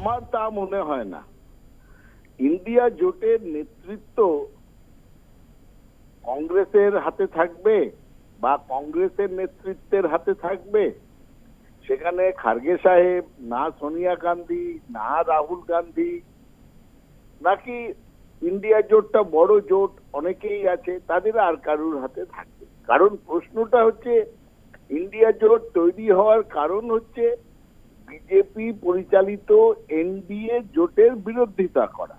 আমার তা মনে হয় না। ইন্ডিয়া জোটের নেতৃত্ব কংগ্রেসের হাতে থাকবে বা কংগ্রেসের নেতৃত্বের হাতে থাকবে? সেখানে খার্গে সাহেব, না সোনিয়া গান্ধী, না রাহুল গান্ধী, নাকি ইন্ডিয়া জোটটা বড় জোট অনেকেই আছে, তাদের আর কারুর হাতে থাকবে? কারণ প্রশ্নটা হচ্ছে, ইন্ডিয়া জোট তৈরি হওয়ার কারণ হচ্ছে বিজেপি পরিচালিত এনডিএ জোটের বিরোধিতা করা,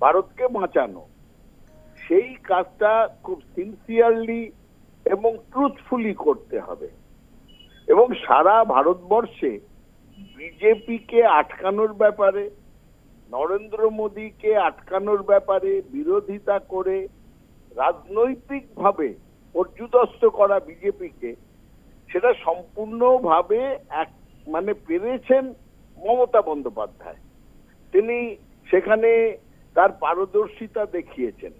ভারতকে বাঁচানো, সেই কাজটা খুব সিনসিয়ারলি এবং ট্রুথফুলি করতে হবে। এবং সারা ভারতবর্ষে বিজেপিকে আটকানোর ব্যাপারে, নরেন্দ্র মোদীকে আটকানোর ব্যাপারে বিরোধিতা করে রাজনৈতিকভাবে পর্যুদস্ত করা বিজেপিকে সেটা সম্পূর্ণভাবে এক মানে পেরেছেন মমতা বন্দ্যোপাধ্যায়। তিনি সেখানে তার পারদর্শিতা দেখিয়েছেন।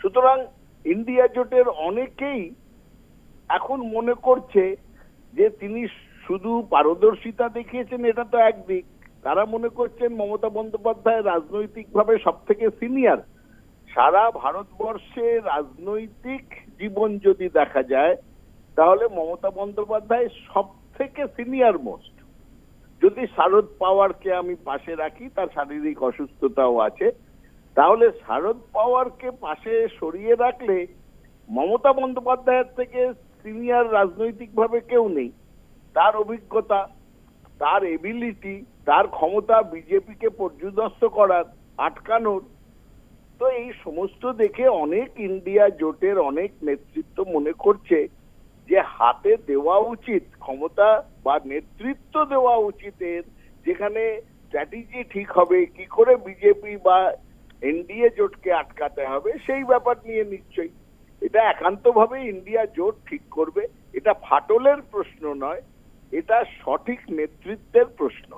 সুতরাং ইন্ডিয়া জোটের অনেকেই এখন মনে করছে যে তিনি শুধু পারদর্শিতা দেখিয়েছেন, এটা তো একদিক তারা মনে করছেন মমতা বন্দ্যোপাধ্যায় রাজনৈতিকভাবে সব থেকে সিনিয়র। সারা ভারতবর্ষে রাজনৈতিক জীবন যদি দেখা যায়, তাহলে মমতা বন্দ্যোপাধ্যায় সব থেকে সিনিয়র মোস্ট যদি শারদ পাওয়ারকে আমি পাশে রাখি, তার শারীরিক অসুস্থতাও আছে, তাহলে শারদ পাওয়ারকে পাশে সরিয়ে রাখলে মমতা বন্দ্যোপাধ্যায়ের থেকে সিনিয়র রাজনৈতিকভাবে কেউ নেই। তার অভিজ্ঞতা, তার এবিলিটি তার ক্ষমতা বিজেপিকে পর্যুদস্ত করার, আটকানোর। তো এই সমস্ত দেখে অনেক ইন্ডিয়া জোটের অনেক নেতৃত্ব মনে করছে হাতে দেওয়া উচিত, ক্ষমতা বা নেতৃত্ব দেওয়া উচিত যেখানে স্ট্র্যাটেজি ঠিক হবে, কি করে বিজেপি বা এনডিএ জোটকে আটকাতে হবে, সেই ব্যাপার নিয়ে নিশ্চয়ই। এটা একান্ত ভাবে ইন্ডিয়া জোট ঠিক করবে, এটা ফাটলের প্রশ্ন নয়, এটা সঠিক নেতৃত্বের প্রশ্ন।